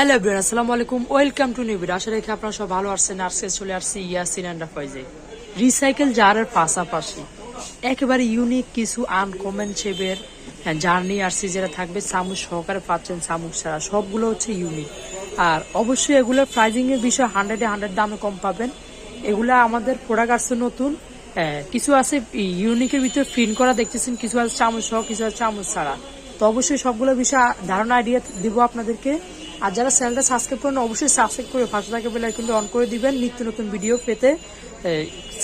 Hello everyone আসসালামু আলাইকুম welcome to new আশা রেখে আপনারা সব ভালো আসছেন আজকে চলে আসছি ইয়াসিন অ্যান্ড ফাইজে রিসাইকেল জারের পাশাপাশি একেবারে ইউনিক কিছু আনকমন শেপের জার নিয়ে আসছি যেটা থাকবে চামচ সহকারে পাচ্ছেন চামচ ছাড়া। সবগুলো হচ্ছে ইউনিক আর অবশ্যই এগুলোর প্রাইজিং এর বিষয় হান্ড্রেডে হান্ড্রেড দামে কম পাবেন। এগুলা আমাদের প্রোডাক্ট আসছে নতুন। কিছু আছে ইউনিকের ভিতরে প্রিন্ট করা দেখতেছেন, কিছু আছে চামচ সহ, কিছু আছে চামচ ছাড়া। তো অবশ্যই সবগুলো বিষয়ে ধারণা আইডিয়া দিব আপনাদেরকে। আর যারা চ্যানেলটা সাবস্ক্রাইব করেন, অবশ্যই সাবস্ক্রাইব করে পাশে থাকে বেল আইকনটা অন করে দিবেন। নিত্য নতুন ভিডিও পেতে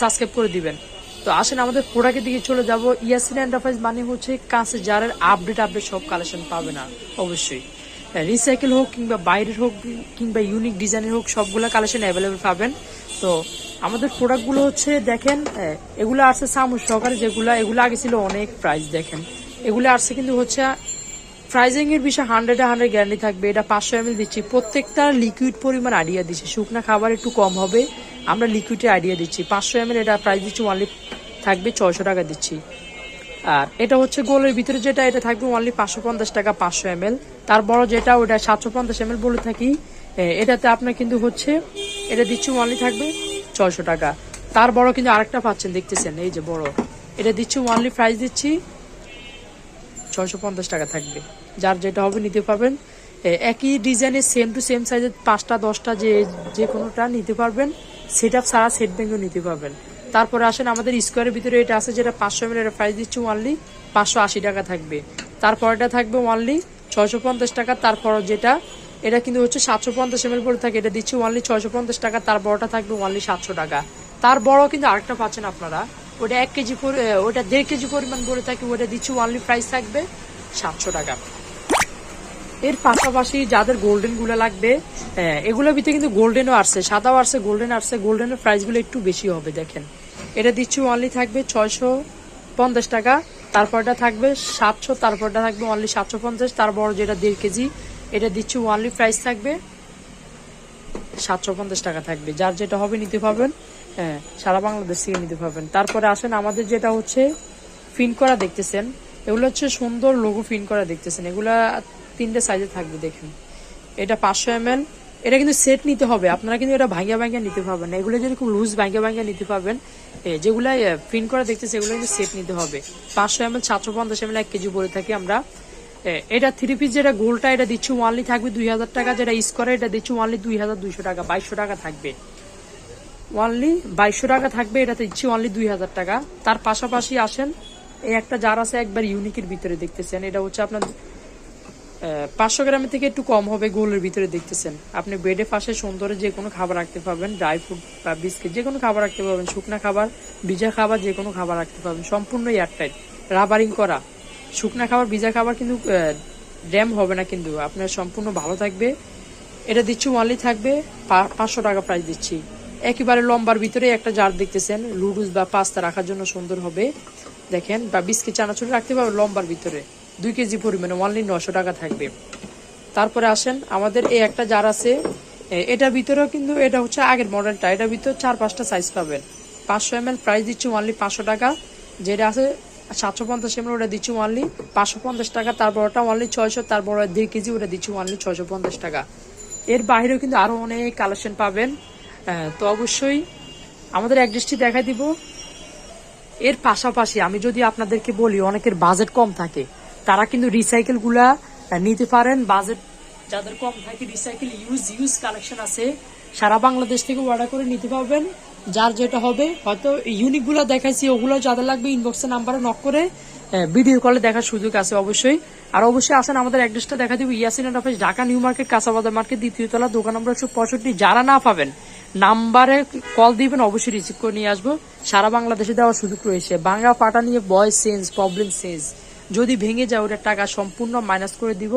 সাবস্ক্রাইব করে দিবেন। তো আসেন আমাদের প্রোডাক্টের দিকে চলে যাব। ইয়াসিন এন্টারপ্রাইজ মানে হচ্ছে কাছে যারের আপডেট আপডেট সব কালেকশন পাবে না। অবশ্যই। রিসাইকেল হোক কিংবা বাইরের হোক কিংবা ইউনিক ডিজাইনের হোক, সবগুলো কালেকশন অ্যাভেলেবেল পাবেন। তো আমাদের প্রোডাক্টগুলো হচ্ছে, দেখেন এগুলো আসছে সামুর সহকারে, যেগুলো, এগুলো আগে ছিল অনেক প্রাইস দেখেন। এগুলো আসছে কিন্তু হচ্ছে প্রাইজিং এর বিষয়ে হান্ড্রেড হান্ড্রেড গ্যারান্টি থাকবে। এটা পাঁচশো এম দিচ্ছি। প্রত্যেকটা লিকুইড পরিমাণ আইডিয়া দিচ্ছি। শুকনা খাবার একটু কম হবে। আমরা লিকুইডের আইডিয়া দিচ্ছি। পাঁচশো এম এটা প্রাইস দিচ্ছি ওনলি থাকবে ছয়শো টাকা দিচ্ছি। আর এটা হচ্ছে গোলের ভিতরে যেটা, এটা থাকবে অনলি পাঁচশো পঞ্চাশ টাকা পাঁচশো এম তার বড় যেটা, ওটা সাতশো পঞ্চাশ এম বলে থাকি। এটাতে আপনার কিন্তু হচ্ছে, এটা দিচ্ছি অনলি থাকবে ছয়শো টাকা। তার বড় কিন্তু আরেকটা পাচ্ছেন, দেখতেছেন, এই যে বড়। এটা দিচ্ছি অনলি প্রাইস দিচ্ছি ছয়শো পঞ্চাশ টাকা থাকবে। যার যেটা হবে নিতে পারবেন একই ডিজাইনের সেম টু সেম সাইজের পাঁচটা, দশটা যে যে কোনোটা নিতে পারবেন, সেট আপ সারা সেট ব্যাঙ্গও নিতে পারবেন। তারপরে আসেন আমাদের স্কোয়ারের ভিতরে, এটা আছে যেটা পাঁচশো এম এর প্রাইস দিচ্ছি ওনলি পাঁচশো আশি টাকা থাকবে। তারপরটা থাকবে ওনলি ছয়শো পঞ্চাশ টাকা, তারপর যেটা, এটা কিন্তু হচ্ছে সাতশো পঞ্চাশ এম বলে থাকে, এটা দিচ্ছি ওনলি ছয়শো পঞ্চাশ টাকা তার বড়টা থাকবে ওনলি সাতশো টাকা। তার বড় কিন্তু আরেকটা পাচ্ছেন আপনারা ওটা এক কেজি ওটা দেড় কেজি পরিমাণ বলে থাকে, ওটা দিচ্ছি ওনলি প্রাইস থাকবে, সাতশো টাকা। এর পাশাপাশি যাদের গোল্ডেনগুলো লাগবে এগুলোর ভিতরে কিন্তু গোল্ডেনও আসছে, সাদাও আসছে গোল্ডেন আসছে গোল্ডেনের প্রাইসগুলো একটু বেশি হবে, দেখেন। এটা দিচ্ছি অনলি থাকবে ছয়শো পঞ্চাশ টাকা, তারপরটা থাকবে সাতশো, তারপরটা থাকবে অনলি সাতশো পঞ্চাশ তারপর যেটা দেড় কেজি, এটা দিচ্ছি অনলি প্রাইস থাকবে, সাতশো পঞ্চাশ টাকা থাকবে। যার যেটা হবে নিতে পারবেন হ্যাঁ সারা বাংলাদেশ থেকে নিতে পারবেন। তারপরে আসেন, আমাদের যেটা হচ্ছে ফিন করা দেখতেছেন। এগুলো হচ্ছে সুন্দর লোগো ফিন করা দেখতেছেন। এগুলা তিনটে সাইজে থাকবে, দেখেন। এটা পাঁচশো এম এটা কিন্তু সেট নিতে হবে। আপনারা কিন্তু এটা ভাঙ্গা ভাঙ্গা নিতে পারবেন না। এগুলো যদি খুব লুজ ভাঙ্গা ভাঙ্গা নিতে পারবেন যেগুলা ফিন করা দেখতেছে, এগুলো কিন্তু সেট নিতে হবে। পাঁচশো এম এল সাতশো পঞ্চাশ এম এল এক কেজি বলে থাকি আমরা। এটা থ্রি পিস যেটা গোলটা এটা দিচ্ছি ওয়ানলি থাকবে দুই হাজার টাকা। যেটা স্কোয়ার এটা দিচ্ছি ওয়ানলি দুই হাজার দুইশো টাকা, বাইশশো টাকা থাকবে। ওয়ানলি বাইশশো টাকা থাকবে, এটাতে দিচ্ছি ওয়ানলি দুই হাজার টাকা। তার পাশাপাশি আসেন, এই একটা জার আছে একবার ইউনিকের ভিতরে দেখতেছেন, এটা হচ্ছে আপনার পাঁচশো গ্রামের থেকে একটু কম হবে গোলের ভিতরে দেখতেছেন। আপনি বেডে পাশে সুন্দরে যে কোনো খাবার রাখতে পারবেন ড্রাই ফ্রুট বা বিস্কিট যে কোনো খাবার রাখতে পারবেন, শুকনা খাবার, ভিজা খাবার যে কোনো খাবার রাখতে পারবেন, সম্পূর্ণ এয়ারটাইট রাবারিং করা। শুকনা খাবার, ভিজা খাবার কিন্তু ড্যাম হবে না কিন্তু, আপনার সম্পূর্ণ ভালো থাকবে। এটা দিচ্ছি ওয়ানলি থাকবে পাঁচশো টাকা প্রাইস দিচ্ছি। একেবারে লম্বার ভিতরে একটা জার দেখতেছেন লুডুস বা পাস্তা রাখার জন্য সুন্দর হবে। দেখেন বা বিস্কিট চানাচুর রাখতে পারবেন লম্বার ভিতরে। দুই কেজি পরিমাণে ওয়ানলি নশো টাকা থাকবে। তারপরে আসেন আমাদের এই একটা জার আছে। এ, এটার ভিতরেও কিন্তু এটা হচ্ছে আগের মডেলটা। এটার ভিতরে চার পাঁচটা সাইজ পাবেন। পাঁচশো এম এল প্রাইস দিচ্ছি ওয়ানলি পাঁচশো টাকা। যেটা আছে সাতশো পঞ্চাশ এম এল ওটা দিচ্ছি ওয়ানলি পাঁচশো পঞ্চাশ টাকা। তারপর ওটা ওয়ানলি ছয়শো তার তারপর দেড় কেজি ওটা দিচ্ছি ওয়ানলি ছয়শো পঞ্চাশ টাকা। এর বাইরেও কিন্তু আরও অনেক কালেকশন পাবেন। তো অবশ্যই আমাদের অ্যাড্রেসটি দেখাই দিব। এর পাশাপাশি আমি যদি আপনাদেরকে বলি, অনেকের বাজেট কম থাকে। তারা কিন্তু রিসাইকেলগুলা নিতে পারেন। বাজেট যাদের কম থাকে রিসাইকেল ইউজ ইউজ কালেকশন আছে, সারা বাংলাদেশ থেকে অর্ডার করে নিতে পারবেন। যার যেটা হবে, হয়তো ইউনিকগুলো দেখাইছি, ওগুলো যাদের লাগবে ইনবক্সে নাম্বারে নক করে ভিডিও কলে দেখার সুযোগ আছে অবশ্যই। আর অবশ্যই আসেন আমাদের অ্যাড্রেসটা দেখা দিব, Yasin office, Dhaka, new market কাঁচাবাজার market, দ্বিতীয় তলা, দোকান নম্বর একশো পঁয়ষট্টি। যারা না পাবেন, নাম্বারে কল দিবেন, অবশ্যই রিসিভ করে নিয়ে আসব। সারা বাংলাদেশে দেওয়ার সুযোগ রয়েছে। বাংলা পাটা নিয়ে বয় চেঞ্জ প্রবলেম চেঞ্জ যদি ভেঙে যায়, ওটার টাকা সম্পূর্ণ মাইনাস করে দিব।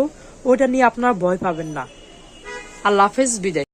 ওটা নিয়ে আপনারা ভয় পাবেন না। আল্লাহ হাফেজ, বিদায়।